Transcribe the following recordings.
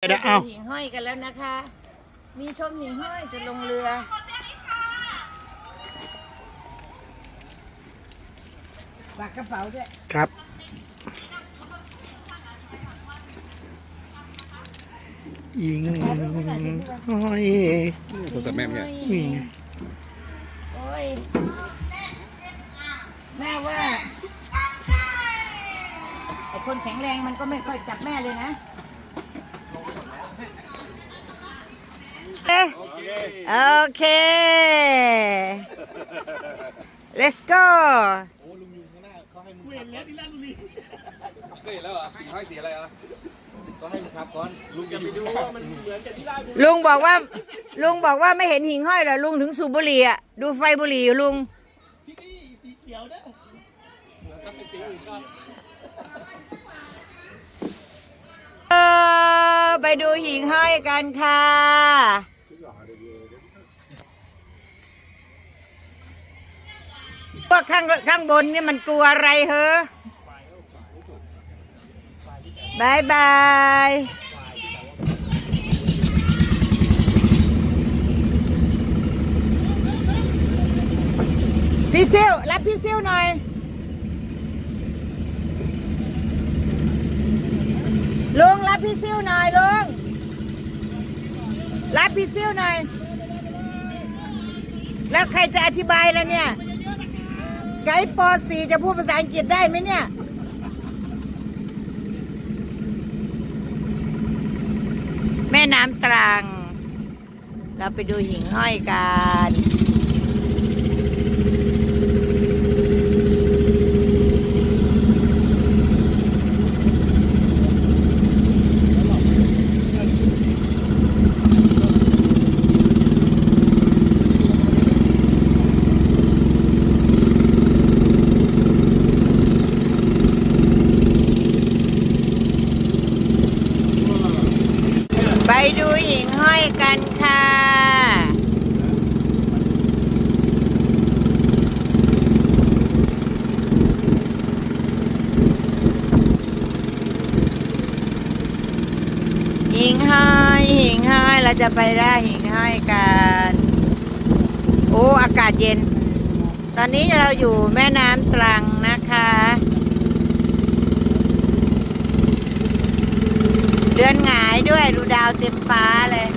เดี๋ยวเอาหิ่งห้อยกันแล้วนะคะ มีชมหิ่งห้อยจะลงเรือ ฝากกระเป๋าด้วย ครับ ยิงห้อยโทรศัพท์แม่ไม่ใช่นี่ไงโอ้ย แม่ว่า ไอคนแข็งแรงมันก็ไม่ค่อยจับแม่เลยนะ โอเค let's go เคยเห็นแล้วเหรอห้อยสีอะไรอะลุงบอกว่า ลุงบอกว่าไม่เห็นหิ่งห้อยเหรอลุงถึงสูบบุหรี่อะดูไฟบุหรี่อยู่ลุงเออไปดูหิ่งห้อยกันค่ะ พวกข้างข้างบนนี่มันกลัวอะไรเหรอบายบายพี่ซิวรับพี่ซิวหน่อย ลุงรับพี่ซิวหน่อยลุงรับพี่ซิวหน่อย แล้วใครจะอธิบายแล้วเนี่ย ไกด์ป .4 จะพูดภาษาอังกฤษได้ไหมเนี่ย แม่น้ำตรัง เราไปดูหิ่งห้อยกัน ไปดู หิ่งห้อยกันค่ะ หิงห้อยหิงห้อยเราจะไปได้หิงห้อยกัน โอ้อากาศเย็น ตอนนี้เราอยู่แม่น้ำตรังนะคะเดือนหงายด้วยดูดาวเต็มฟ้าเลย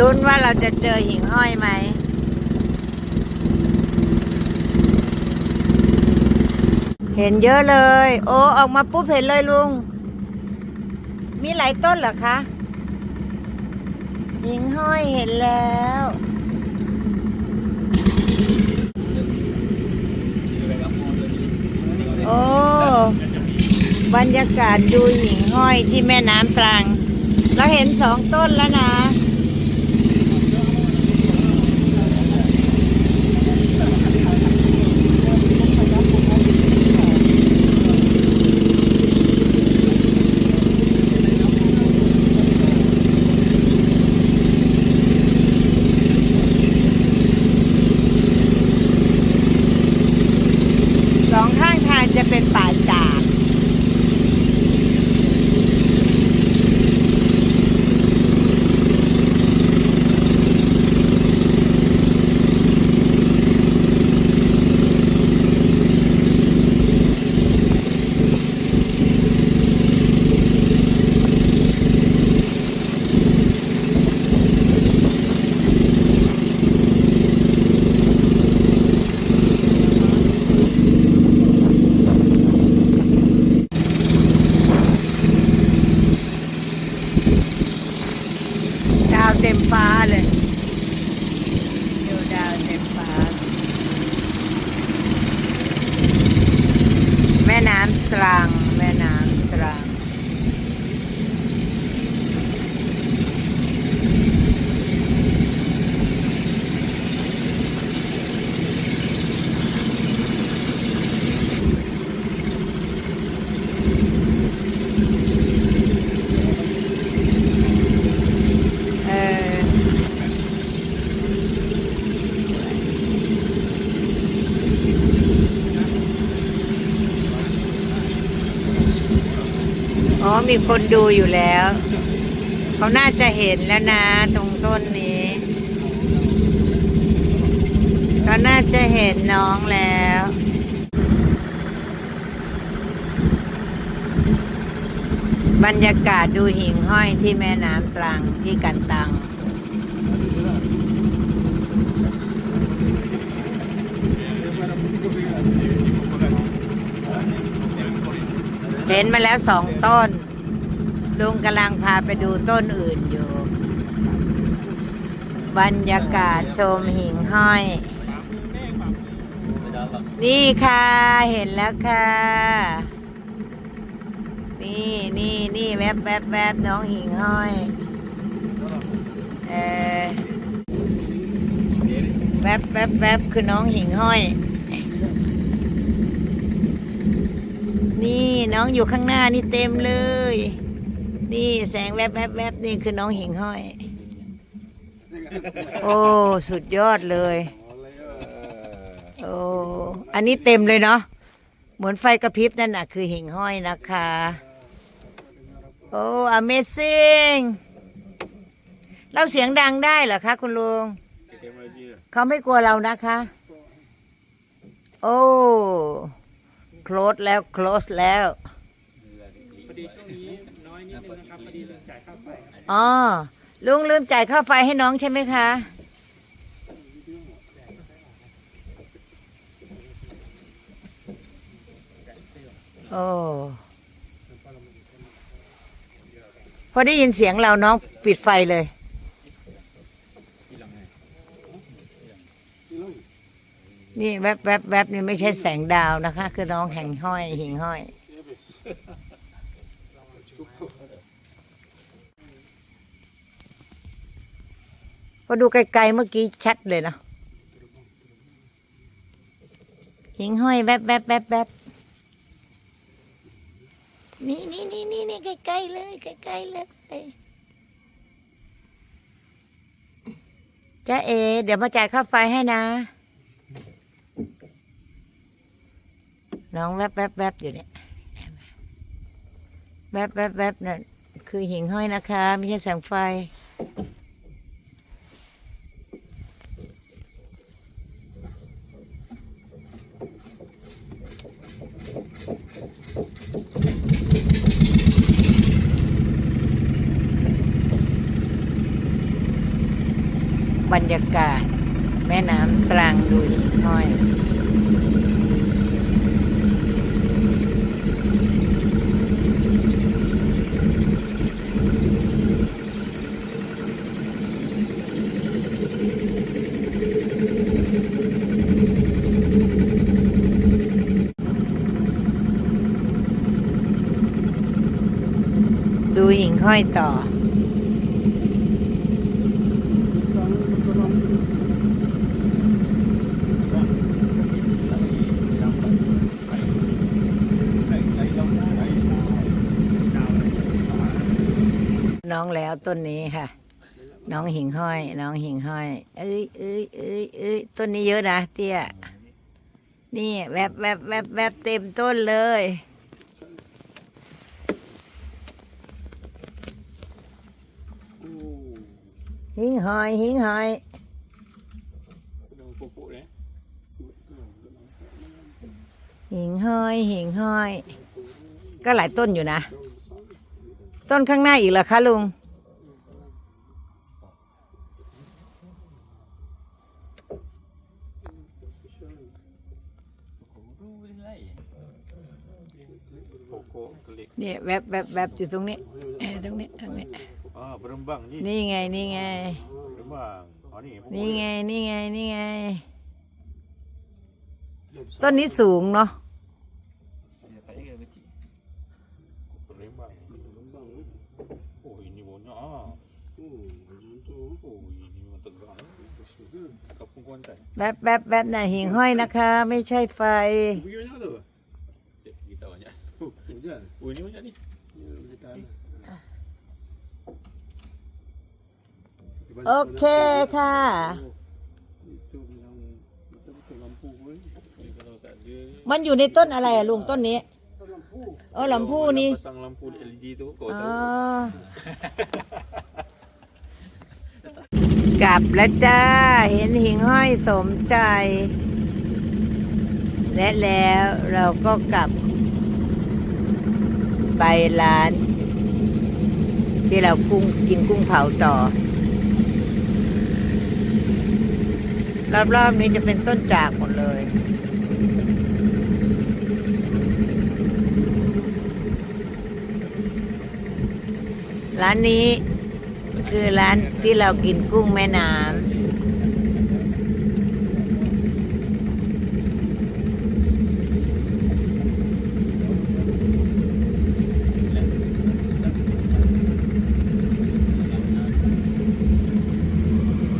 ลุ้น ว่าเราจะเจอหิ่งห้อยไหม เห็นเยอะเลย โอ้ออกมาปุ๊บเห็นเลยลุง มีหลายต้นเหรอคะ หิ่งห้อยเห็นแล้วโอ้บรรยากาศดูหิ่งห้อยที่แม่น้ำตรัง เราเห็นสองต้นแล้วนะ สอง ข้างทางจะเป็นป่าจาก ดาวเต็มฟ้าเลยดูดาวเต็มฟ้า แม่น้ำตรัง แม่น้ำตรัง อ๋อ มีคนดูอยู่แล้ว เขาน่าจะเห็นแล้วนะ ตรงต้นนี้เขาน่าจะเห็นน้องแล้วบรรยากาศดูหิ่งห้อยที่แม่น้ำตรังที่กันตัง เห็นมาแล้วสองต้น ลุงกำลังพาไปดูต้นอื่นอยู่ บรรยากาศชมหิ่งห้อย นี่ค่ะ เห็นแล้วค่ะ นี่นี่นี่แวบแวบแวบน้องหิ่งห้อยเออแวบแวบแวบคือน้องหิ่งห้อย นี่น้องอยู่ข้างหน้านี่เต็มเลย นี่แสงแวบแวบแวบนี่คือน้องหิ่งห้อย โอ้ สุดยอดเลย โอ้ อันนี้เต็มเลยเนาะ เหมือนไฟกระพริบนั่นน่ะ คือหิ่งห้อยนะคะ โอ้ Amazing เราเสียงดังได้เหรอคะ คุณลุง เขาไม่กลัวเรานะคะ โอ้ close แล้ว close แล้ว พอดีช่วงนี้น้อยนิดนึงนะครับพอดีลืมจ่ายค่าไฟ อ๋อลุงลืมจ่ายค่าไฟให้น้องใช่ไหมคะ โอ้พอได้ยินเสียงเราน้องปิดไฟเลย นี่แวบแวบแวบนี่ไม่ใช่แสงดาวนะคะ คือน้องแห่งห้อยหิงห้อย พอดูไกลๆเมื่อกี้ชัดเลยเนาะหิงห้อยแวบแวบแวบแวบนี่นี่นี่นี่นี่ใกล้ๆเลยใกล้ๆเลยจ้าเอ เดี๋ยวมาจ่ายค่าไฟให้นะ น้องแวบแวบแวบอยู่เนี่ยแวบแวบแวบนั่นคือหิ่งห้อยนะคะ ไม่ใช่แสงไฟ บรรยากาศ แม่น้ำตรังดูนิดหน่อย ดู ห้อยต่อ น้องแล้วต้นนี้ค่ะ น้องหิ่งห้อย น้องหิ่งห้อย เอ้ยเอ้ยเอ้ยเอ้ยต้นนี้เยอะนะเตี้ย นี่แวบแวบแวบแวบเต็มต้นเลย หิงหอย หิงหอยหิงห้อยหิงห้อย ก็หลายต้นอยู่นะ ต้นข้างหน้าอีกเหรอคะลุงเนี่ยแวบแวบแวบอยู่ตรงนี้ตรงนี้ตรงนี้ Ah, berembang ni. นี่ไงนี่ไง Berembang. Oh ni. นี่ไง นี่ไง นี่ไง ต้นนี้สูงเนาะ Berembang. Oh ini banyak ah. Oh ini memang tegak. Kampung Kuantan. แวบแวบแวบน่ะหิ่งห้อยนะคะ ไม่ใช่ไฟ Kita banyak. Oh ini banyak ni. โอเคค่ะ Ni kalau tak ada มันอยู่ในต้นอะไรอะลุงต้นนี้โอ้ลำพูนี่ pasang lampu LED tu kau อ๋อ tahu กลับแล้วจ้า เห็นหิ่งห้อยสมใจ และแล้วเราก็กลับ ไปร้าน ที่เรากุ้งกินกุ้งเผาต่อ รอบๆนี้จะเป็นต้นจากหมดเลย ร้านนี้คือร้านที่เรากินกุ้งแม่น้ำ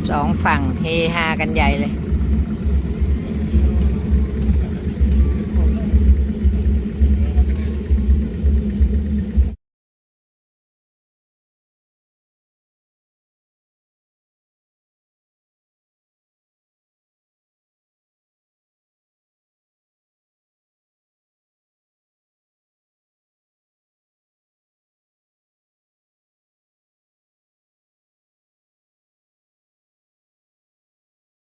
สองฝั่ง เฮฮากันใหญ่เลย